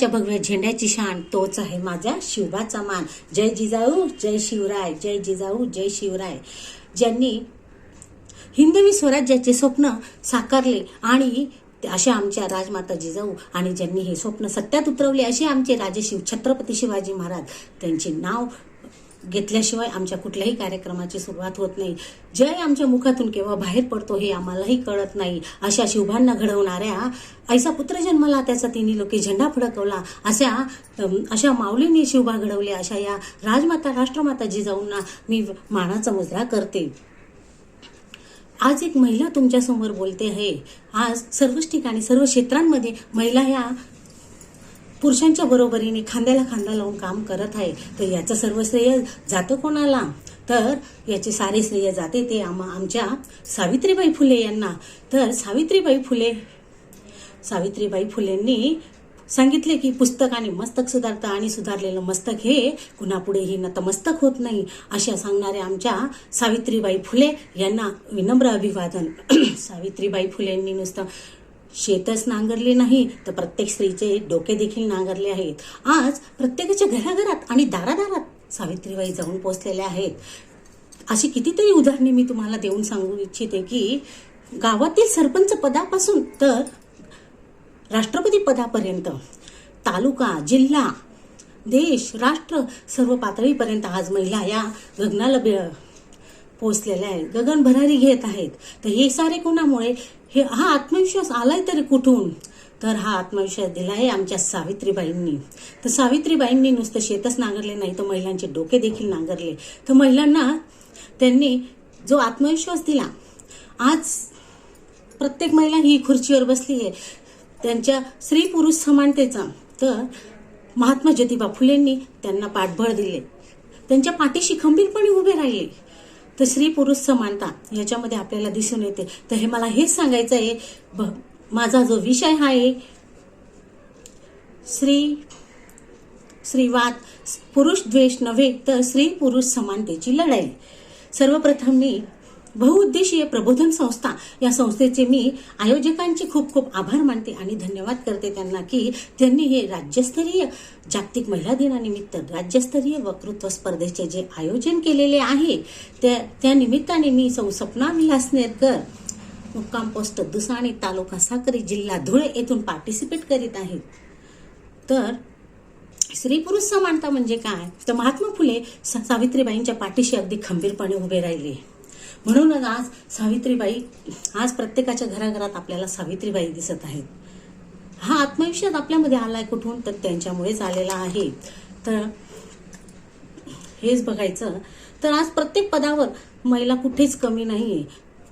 स्वराज्याच्या भगव्या झेंड्याची शान तोच आहे माझ्या शिवबाचा मान. जय जिजाऊ जय शिवराय जय जिजाऊ जय शिवराय. ज्यांनी हिंदवी स्वराज्याचे स्वप्न साकारले आणि अशा आमच्या राजमाता जिजाऊ आणि ज्यांनी हे स्वप्न सत्यात उतरवले असे आमचे राजे शिव छत्रपती शिवाजी महाराज. त्यांचे नाव घेतल्याशिवाय आमच्या कुठल्याही कार्यक्रमाची सुरुवात होत नाही. जय आमच्या मुखातून केव्हा बाहेर पडतो हे आम्हालाही कळत नाही. अशा शुभांना घडवणाऱ्या ऐसा पुत्र जन्मला त्याचा तिन्ही लोके झेंडा फडकवला अशा अशा माऊलींनी शिवबा घडवल्या अशा या राजमाता राष्ट्रमाता जिजाऊंना मी मानाचा मुजरा करते. आज एक महिला तुमच्यासमोर बोलते आहे. आज सर्वच ठिकाणी सर्व क्षेत्रांमध्ये महिला ह्या पुरुषांच्या बरोबरीने खांद्याला खांदा लावून काम करत आहे तर याचं सर्व श्रेय जातं कोणाला? तर याचे सारे श्रेय जाते ते आम आमच्या सावित्रीबाई फुले यांना. तर सावित्रीबाई फुले सावित्रीबाई फुलेंनी सांगितले की पुस्तकाने मस्तक सुधारतं आणि सुधारलेलं मस्तक हे कुणापुढेही नतमस्तक होत नाही अशा सांगणाऱ्या आमच्या सावित्रीबाई फुले यांना विनम्र अभिवादन. सावित्रीबाई फुलेंनी नुसतं शेतच नांगरले नाही तर प्रत्येक स्त्रीचे डोके देखील नांगरले आहेत. आज प्रत्येकाच्या घराघरात आणि दारादारात सावित्रीबाई जाऊन पोचलेल्या आहेत. अशी कितीतरी उदाहरणे मी तुम्हाला देऊन सांगू इच्छिते की गावातील सरपंच पदापासून तर राष्ट्रपती पदापर्यंत तालुका जिल्हा देश राष्ट्र सर्व पातळीपर्यंत आज महिला या गगनाला बे पोचलेल्या आहेत. गगन भरारी घेत आहेत. तर हे सारे कोणामुळे? हे हा आत्मविश्वास आलाय तरी कुठून? तर हा आत्मविश्वास दिला आहे आमच्या सावित्रीबाईंनी. तर सावित्रीबाईंनी नुसतं शेतच नांगरले नाही तर महिलांचे डोके देखील नांगरले. तर महिलांना त्यांनी जो आत्मविश्वास दिला आज प्रत्येक महिला ही खुर्चीवर बसली आहे. त्यांच्या स्त्री पुरुष समानतेचा. तर महात्मा ज्योतिबा फुलेंनी त्यांना पाठबळ दिले. त्यांच्या पाठीशी खंबीरपणे उभे राहिले. तर स्त्री पुरुष समानता याच्यामध्ये आपल्याला दिसून येते. तर हे मला हेच सांगायचं आहे ब- माझा जो विषय हा आहे स्त्री स्त्रीवाद पुरुष द्वेष नव्हे तर स्त्री पुरुष समानतेची लढाई. सर्वप्रथम मी बहुउद्देशीय प्रबोधन संस्था. या संस्थेचे मी आयोजकांचे खूप खूप आभार मानते आणि धन्यवाद करते त्यांना की त्यांनी हे राज्यस्तरीय जागतिक महिला दिनानिमित्त राज्यस्तरीय वक्तृत्व स्पर्धेचे जे आयोजन केलेले आहे त्या त्या निमित्ताने मी सौ सपना विलास नेरकर मुक्काम पोस्ट दुसाणी तालुका साक्री जिल्हा धुळे येथून पार्टिसिपेट करीत आहेत तर स्त्री पुरुष समानता म्हणजे काय? तर महात्मा फुले सावित्रीबाईंच्या पाठीशी अगदी खंबीरपणे उभे राहिले. म्हणूनच आज सावित्रीबाई आज प्रत्येकाच्या घराघरात आपल्याला सावित्रीबाई दिसत आहेत. हा आत्मविश्वास आपल्यामध्ये आलाय कुठून? तर त्यांच्यामुळेच आलेला आहे. तर हेच बघायचं. तर आज प्रत्येक पदावर महिला कुठेच कमी नाही आहे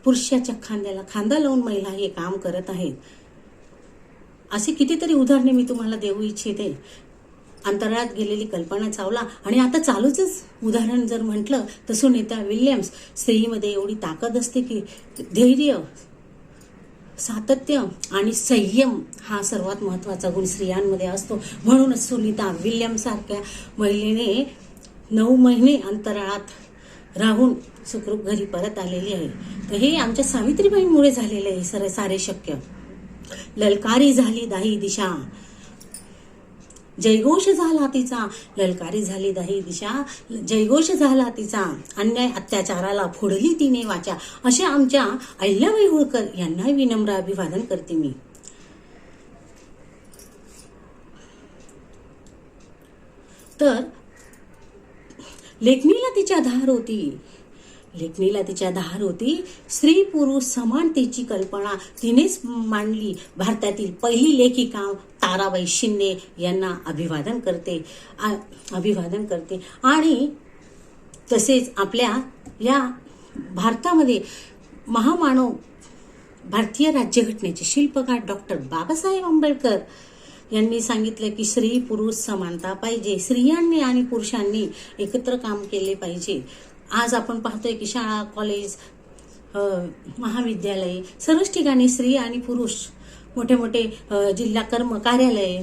पुरुषाच्या खांद्याला खांदा लावून महिला हे काम करत आहेत. अशी कितीतरी उदाहरणे मी तुम्हाला देऊ इच्छिते. अंतराळात गेलेली कल्पना चावला. आणि आता चालूचच. उदाहरण जर म्हटलं तर सुनीता विल्यम्स स्त्रीमध्ये एवढी ताकद असते की धैर्य सातत्य आणि संयम हा सर्वात महत्त्वाचा गुण स्त्रियांमध्ये असतो. म्हणूनच सुनीता विल्यम्स सारख्या महिलेने नऊ महिने अंतराळात राहून सुखरूप घरी परत आलेली आहे. तर हे आमच्या सावित्रीबाईंमुळे झालेलं आहे. सर सारे शक्य. ललकारी झाली दाही दिशा. जयघोष झाला तिचा. ललकारी झाली दाही दिशा. जयघोष झाला तिचा. अन्याय अत्याचाराला फोडली तिने वाचा. अशा आमच्या अहिल्याबाई होळकर यांना विनम्र अभिवादन करते मी. तर लेखणीला तिच्या धार होती. लेखणीला तिच्या धार होती. स्त्री पुरुष समानतेची कल्पना तिनेच मांडली. भारतातील पहिली लेखिका ताराबाई शिंदे यांना अभिवादन करते. अभिवादन करते. आणि तसेच आपल्या या भारतामध्ये महामानव भारतीय राज्यघटनेचे शिल्पकार डॉक्टर बाबासाहेब आंबेडकर यांनी सांगितलं की स्त्री पुरुष समानता पाहिजे. स्त्रियांनी आणि पुरुषांनी एकत्र काम केले पाहिजे. आज आपण पाहतोय की शाळा कॉलेज महाविद्यालय सर्वच ठिकाणी स्त्री आणि पुरुष मोठे मोठे जिल्हा कर्म कार्यालय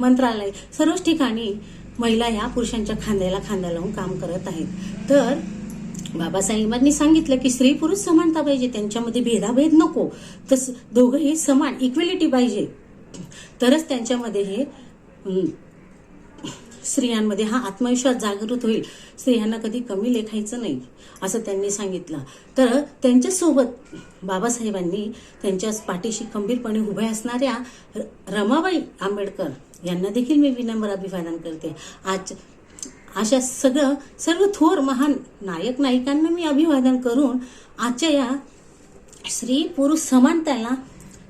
मंत्रालय सर्वच ठिकाणी महिला ह्या पुरुषांच्या खांद्याला खांदा लावून काम करत आहेत. तर बाबासाहेबांनी सांगितलं की स्त्री पुरुष समानता पाहिजे त्यांच्यामध्ये भेदाभेद नको. तस दोघंही समान इक्वेलिटी पाहिजे. तरच त्यांच्यामध्ये हे स्त्रियांमध्ये हा आत्मविश्वास जागृत होईल. स्त्रियांना कधी कमी लेखायचं नाही असं त्यांनी सांगितलं. तर त्यांच्यासोबत बाबासाहेबांनी त्यांच्या पाठीशी खंबीरपणे उभ्या असणाऱ्या र- रमाबाई आंबेडकर यांना देखील मी विनम्र अभिवादन करते. आज अशा सगळं सर्व थोर महान नायक नायिकांना मी अभिवादन करून आजच्या या स्त्री पुरुष समानतेला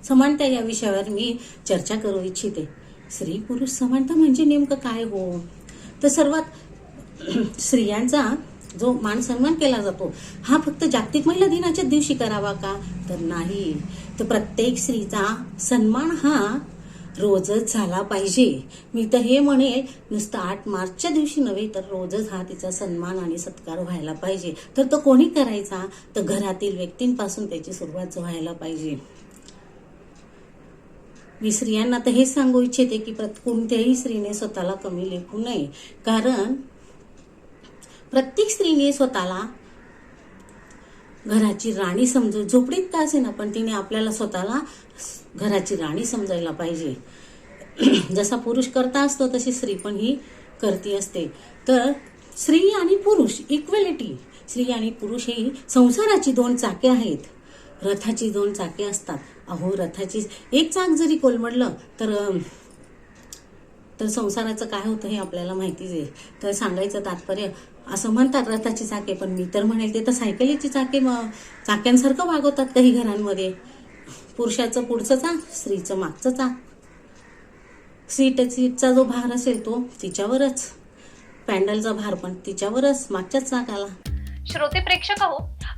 समानता या विषयावर मी चर्चा करू इच्छिते. स्त्री पुरुष समानता म्हणजे नेमकं काय हो? तर सर्वात स्त्रियांचा जो मान सन्मान केला जातो हा फक्त जागतिक महिला दिनाच्या दिवशी करावा का? तर नाही. तर प्रत्येक स्त्रीचा सन्मान हा रोजच झाला पाहिजे. मी तर हे म्हणेल नुसतं आठ मार्चच्या दिवशी नव्हे तर रोजच हा तिचा सन्मान आणि सत्कार व्हायला पाहिजे. तर तो कोणी करायचा? तर घरातील व्यक्तींपासून त्याची सुरुवात व्हायला पाहिजे. मी स्त्रियांना तर हे सांगू इच्छिते की कोणत्याही स्त्रीने स्वतःला कमी लेखू नये. कारण प्रत्येक स्त्रीने स्वतःला घराची राणी समज झोपडीत का असेना पण तिने आपल्याला स्वतःला घराची राणी समजायला पाहिजे. जसा पुरुष करता असतो तशी स्त्री पण ही करती असते. तर स्त्री आणि पुरुष इक्वॅलिटी स्त्री आणि पुरुष ही संसाराची दोन चाके आहेत. रथाची दोन चाके असतात. अहो रथाची एक चाक जरी कोलमडलं तर तर संसाराचं काय होतं हे आपल्याला माहितीच आहे. तर सांगायचं तात्पर्य असं म्हणतात रथाची चाके पण मी तर म्हणेल ते तर सायकलीची चाके मग चाक्यांसारखं वागवतात काही घरांमध्ये. पुरुषाचं पुढचं चाक स्त्रीचं मागचं चाक. सीट सीटचा जो भार असेल तो तिच्यावरच. पॅन्डलचा भार पण तिच्यावरच मागच्याच चाकाला. श्रोते प्रेक्षक हो